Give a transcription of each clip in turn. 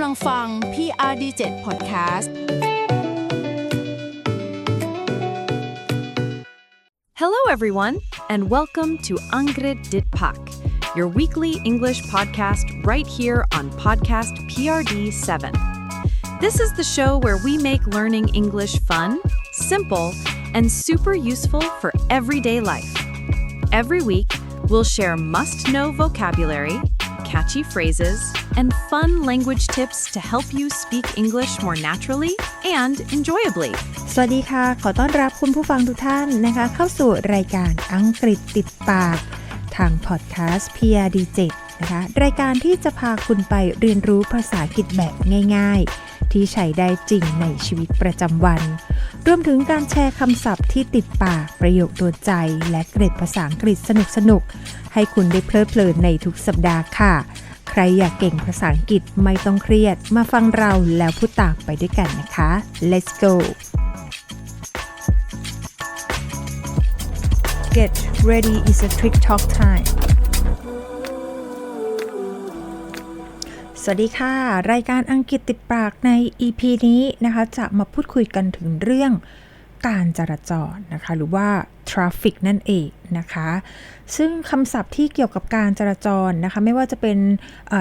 ำลังฟัง PRD7 Podcast Hello, everyone, and welcome to Angrid Dit Pak, your weekly English podcast right here on Podcast PRD 7. This is the show where we make learning English fun, simple, and super useful for everyday life. Every week, we'll share must know vocabulary, catchy phrases, and fun language tips to help you speak English more naturally and enjoyably. สวัสดีค่ะ ขอต้อนรับคุณผู้ฟังทุกท่านนะคะ เข้าสู่รายการอังกฤษติดปาก ทางพอดแคสต์ PRD7 นะคะ รายการที่จะพาคุณไปเรียนรู้ภาษาอังกฤษแบบง่าย ๆ ที่ใช้ได้จริงในชีวิตประจำวัน รวมถึงการแชร์คำศัพท์ที่ติดปาก ประโยคโดนใจ และเกร็ดภาษาอังกฤษสนุกๆ ให้คุณได้เพลิดเพลินในทุกสัปดาห์ค่ะ ใครอยากเก่งภาษาอังกฤษไม่ต้องเครียด มาฟังเราแล้วพูดตามไปด้วยกันนะคะ let's go Get ready is a trick talk time สวัสดีค่ะ รายการอังกฤษติดปากใน EP นี้นะคะ จะมาพูดคุยกันถึงเรื่อง การจราจรนะคะหรือว่า traffic นั่นเองนะคะ ซึ่งคำศัพท์ที่เกี่ยวกับการจราจรนะคะ ไม่ว่าจะเป็น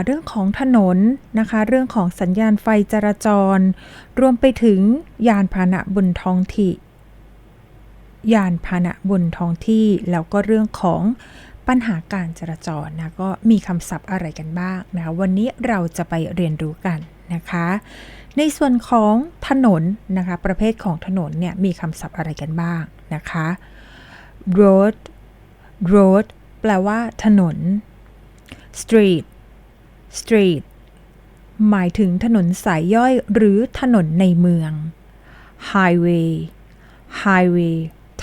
เรื่องของถนนนะคะ เรื่องของสัญญาณไฟจราจร รวมไปถึงยานพาหนะบนท้องที่ยานพาหนะบนท้องที่ แล้วก็เรื่องของปัญหาการจราจรนะก็มีคำศัพท์อะไรกันบ้างนะคะวันนี้เราจะไปเรียนรู้กันนะคะ ในส่วนของถนนนะคะ ประเภทของถนนเนี่ยมีคำศัพท์อะไรกันบ้างนะคะ road road แปลว่าถนน street street หมายถึงถนนสายย่อยหรือถนนในเมือง highway highway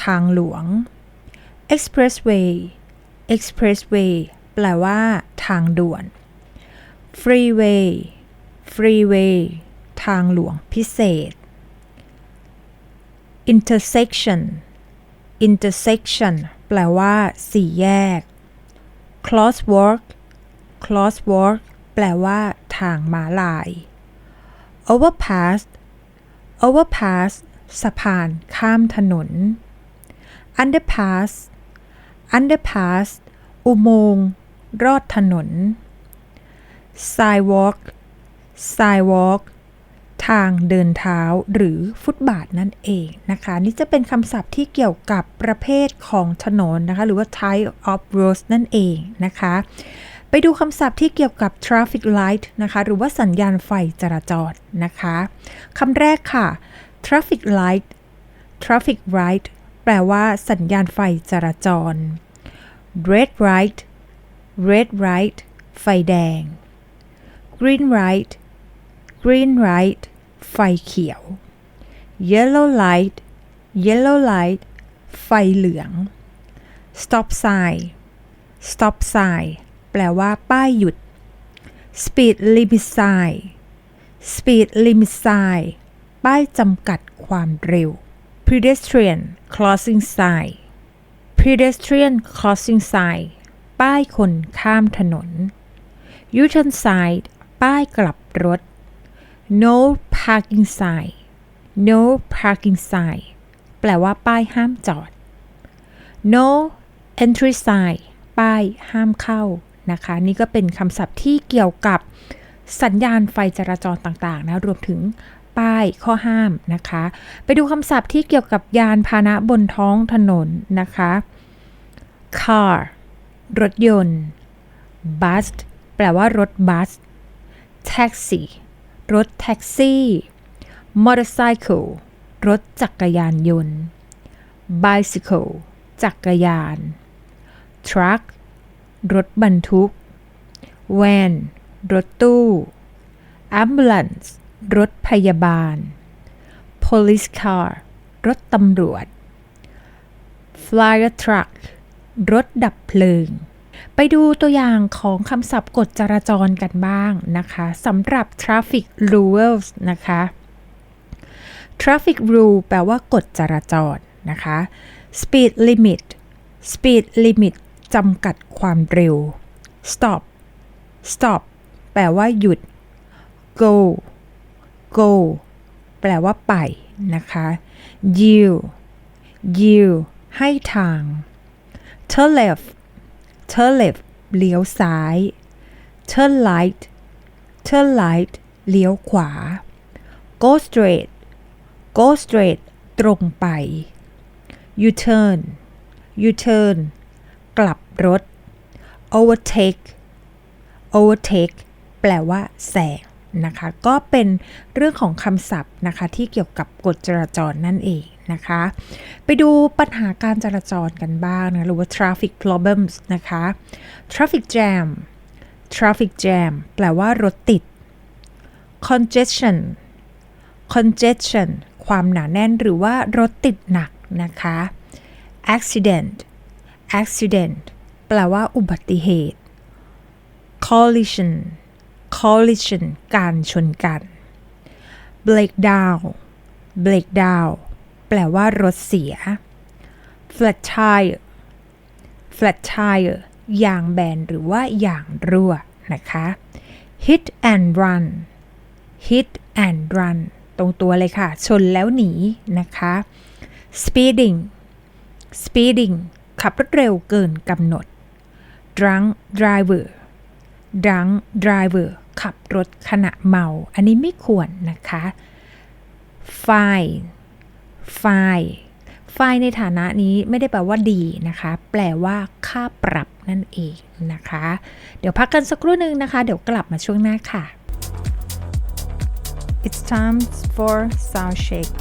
ทางหลวง expressway expressway แปลว่า ทางด่วน freeway freeway ทางหลวงพิเศษ intersection intersection แปลว่า สี่แยก crosswalk crosswalk แปลว่า ทางม้าลาย overpass overpass สะพานข้ามถนน underpass underpass อุโมงค์รอดถนน sidewalk sidewalk ทางเดินเท้าหรือฟุตบาทนั่นเองนะคะ นี่จะเป็นคำศัพท์ที่เกี่ยวกับประเภทของถนนนะคะ หรือว่า type of roads นั่นเองนะคะ ไปดูคำศัพท์ที่เกี่ยวกับ traffic light นะคะ หรือว่าสัญญาณไฟจราจรนะคะคำแรกค่ะ traffic light traffic light แปลว่าสัญญาณไฟจราจร red light red light ไฟแดง green light green light ไฟเขียว yellow light yellow light ไฟเหลือง stop sign stop sign แปลว่าป้ายหยุด speed limit sign speed limit sign ป้ายจำกัดความเร็ว pedestrian crossing sign pedestrian crossing sign ป้ายคนข้ามถนน U-turn sign ป้ายกลับรถ no parking sign no parking sign แปลว่าป้ายห้ามจอด no entry sign ป้ายห้ามเข้านะคะ นี่ก็เป็นคำศัพท์ที่เกี่ยวกับสัญญาณไฟจราจรต่างๆ นะ รวมถึงป้ายข้อห้ามนะคะ ไปดูคำศัพท์ที่เกี่ยวกับยานพาหนะบนท้องถนนนะคะ car รถยนต์ bus แปลว่ารถบัส taxi รถแท็กซี่ motorcycle รถจักรยานยนต์ bicycle จักรยาน truck รถบรรทุก van รถตู้ ambulance รถพยาบาล police car รถตำรวจ fire truck รถดับเพลิง ไปดูตัวอย่างของคำศัพท์กฎจราจรกันบ้างนะคะสำหรับ traffic rules นะคะ traffic rule แปลว่ากฎจราจรนะคะ speed limit speed limit จำกัดความเร็ว stop stop แปลว่าหยุด go go แปลว่าไปนะคะ yield yield ให้ทาง turn left turn left เลี้ยวซ้าย turn right turn right เลี้ยวขวา go straight go straight ตรงไป you turn you turn กลับรถ overtake overtake แปลว่าแซง นะคะ ก็เป็นเรื่องของคำศัพท์นะคะที่เกี่ยวกับกฎจราจรนั่นเองนะคะ ไปดูปัญหาการจราจรกันบ้างนะหรือว่า traffic problems นะคะ traffic jam traffic jam แปลว่ารถติด congestion congestion ความหนาแน่นหรือว่ารถติดหนักนะคะ accident accident แปลว่าอุบัติเหตุ collision collision การชนกัน breakdown breakdown แปลว่ารถเสีย flat tire flat tire ยางแบนหรือว่ายางรั่วนะคะ hit and run hit and run ตรงตัวเลยค่ะ ชนแล้วหนีนะคะ speeding speeding ขับรถเร็วเกินกำหนด drunk driver drunk driver ขับรถขณะเมา อันนี้ไม่ควรนะคะ fine fine fine ในฐานะนี้ไม่ได้แปลว่าดีนะคะ แปลว่าค่าปรับนั่นเองนะคะ เดี๋ยวพักกันสักครู่หนึ่งนะคะ เดี๋ยวกลับมาช่วงหน้าค่ะ It's time for sound shake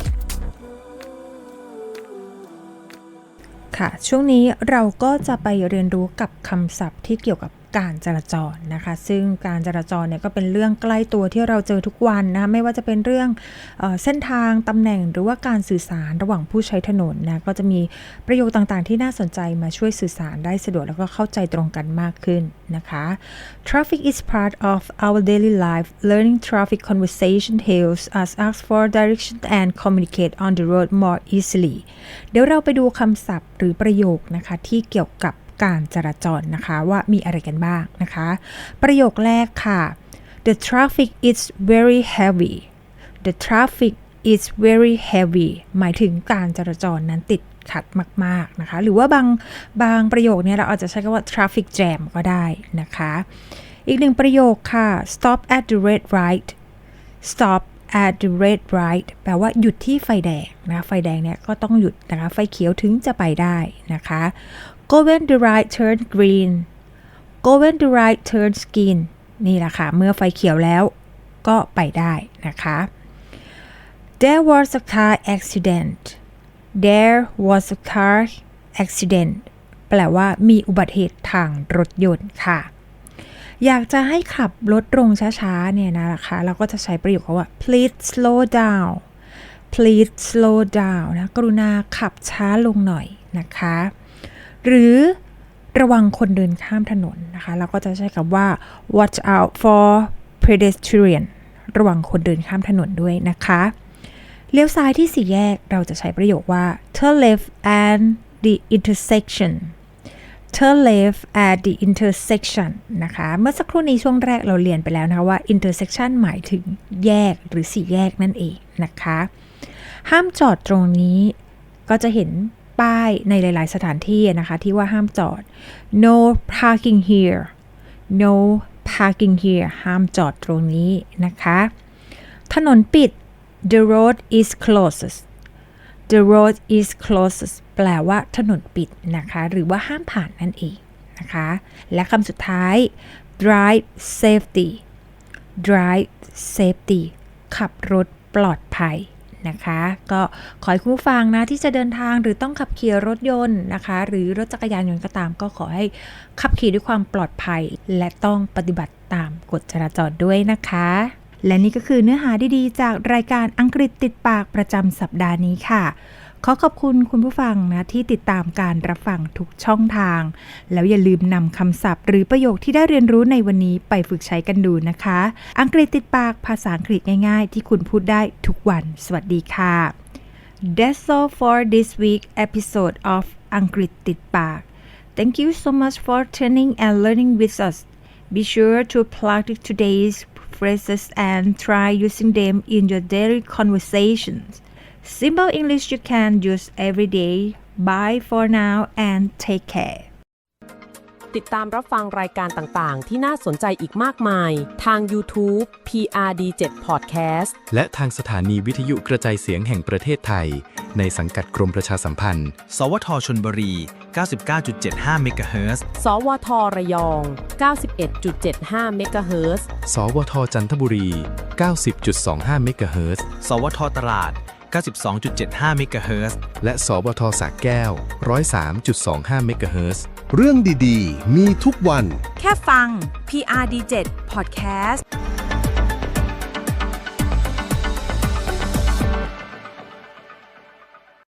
ค่ะ ช่วงนี้เราก็จะไปเรียนรู้กับคำศัพท์ที่เกี่ยวกับ การจราจรนะคะ ซึ่งการจราจรเนี่ยก็เป็นเรื่องใกล้ตัวที่เราเจอทุกวันนะคะไม่ว่าจะเป็นเรื่องเออเส้นทางตำแหน่งหรือว่าการสื่อสารระหว่างผู้ใช้ถนนนะก็จะมีประโยคต่างๆ ที่น่าสนใจมาช่วยสื่อสารได้สะดวกแล้วก็เข้าใจตรงกันมากขึ้นนะคะ Traffic is part of our daily life learning traffic conversation helps us ask for direction and communicate on the road more easily เดี๋ยวเราไปดูคำศัพท์หรือประโยคนะคะที่เกี่ยวกับ การจราจรนะคะว่ามีอะไรกันบ้างนะคะ ประโยคแรกค่ะ the traffic is very heavy the traffic is very heavy หมายถึงการจราจรนั้นติดขัดมาก ๆ นะคะ หรือว่าบางบางประโยคเนี่ยเราอาจจะใช้คำว่า traffic jam ก็ได้นะคะ อีกหนึ่งประโยคค่ะ stop at the red light stop at the red light แปลว่าหยุดที่ไฟแดงนะ ไฟแดงเนี่ยก็ต้องหยุดนะคะ ไฟเขียวถึงจะไปได้นะคะ go when the light turn green go when the light turn green นี่แหละค่ะ เมื่อไฟเขียวแล้วก็ไปได้นะคะ there was a car accident there was a car accident แปลว่ามีอุบัติเหตุทางรถยนต์ค่ะ อยากจะให้ขับรถลงช้าๆเนี่ยนะคะเราก็จะใช้ประโยคว่า please slow down please slow down นะกรุณาขับช้าลงหน่อยนะคะ หรือระวังคนเดินข้ามถนนนะคะ เราก็จะใช้คำว่า watch out for pedestrian ระวังคนเดินข้ามถนนด้วยนะคะเลี้ยวซ้ายที่สี่แยกเราจะใช้ประโยคว่า turn left and the intersection turn left at the intersection นะคะ เมื่อสักครู่นี้ช่วงแรกเราเรียนไปแล้วนะคะว่า intersection หมายถึงแยกหรือสี่แยกนั่นเองนะคะ ห้ามจอดตรงนี้ก็จะเห็นป้ายในหลาย ๆ สถานที่นะคะที่ว่าห้ามจอด no parking here no parking here ห้ามจอดตรงนี้นะคะ ถนนปิด the road is closed the road is closed แปลว่าถนนปิดนะคะ หรือว่าห้ามผ่านนั่นเองนะคะ และคำสุดท้าย drive safety drive safety ขับรถปลอดภัยนะคะ ก็ขอให้คุณผู้ฟังนะที่จะเดินทางหรือต้องขับขี่รถยนต์นะคะ หรือรถจักรยานยนต์ก็ตาม ก็ขอให้ขับขี่ด้วยความปลอดภัย และต้องปฏิบัติตามกฎจราจรด้วยนะคะ และนี่ก็คือเนื้อหาดีๆ จากรายการอังกฤษติดปากประจำสัปดาห์นี้ค่ะ ขอขอบคุณคุณผู้ฟังนะที่ติดตามการรับฟังทุกช่องทาง แล้วอย่าลืมนำคำศัพท์ หรือประโยคที่ได้เรียนรู้ในวันนี้ไปฝึกใช้กันดูนะคะ อังกฤษติดปากภาษาอังกฤษง่ายๆ ที่คุณพูดได้ทุกวัน สวัสดีค่ะ That's all for this week episode of อังกฤษติดปาก Thank you so much for tuning and learning with us. Be sure to practice today's phrases and try using them in your daily conversations. Simple English you can use every day. Bye for now and take care. ติดตามรับฟังรายการต่างๆ ที่น่าสนใจอีกมากมาย ทาง YouTube PRD7 Podcast และทางสถานีวิทยุกระจายเสียงแห่งประเทศไทย ในสังกัดกรมประชาสัมพันธ์ สวทชนบุรี 99.75 เมกะเฮิรตซ์ สวทระยอง 91.75 MHz สวทจันทบุรี 90.25 เมกะเฮิรตซ์ สวทตราด 92.75 เมกะเฮิรตซ์ และสวทสระแก้ว 103.25 เมกะเฮิรตซ์ เรื่องดี ๆ มีทุกวัน แค่ฟัง PRD7 Podcast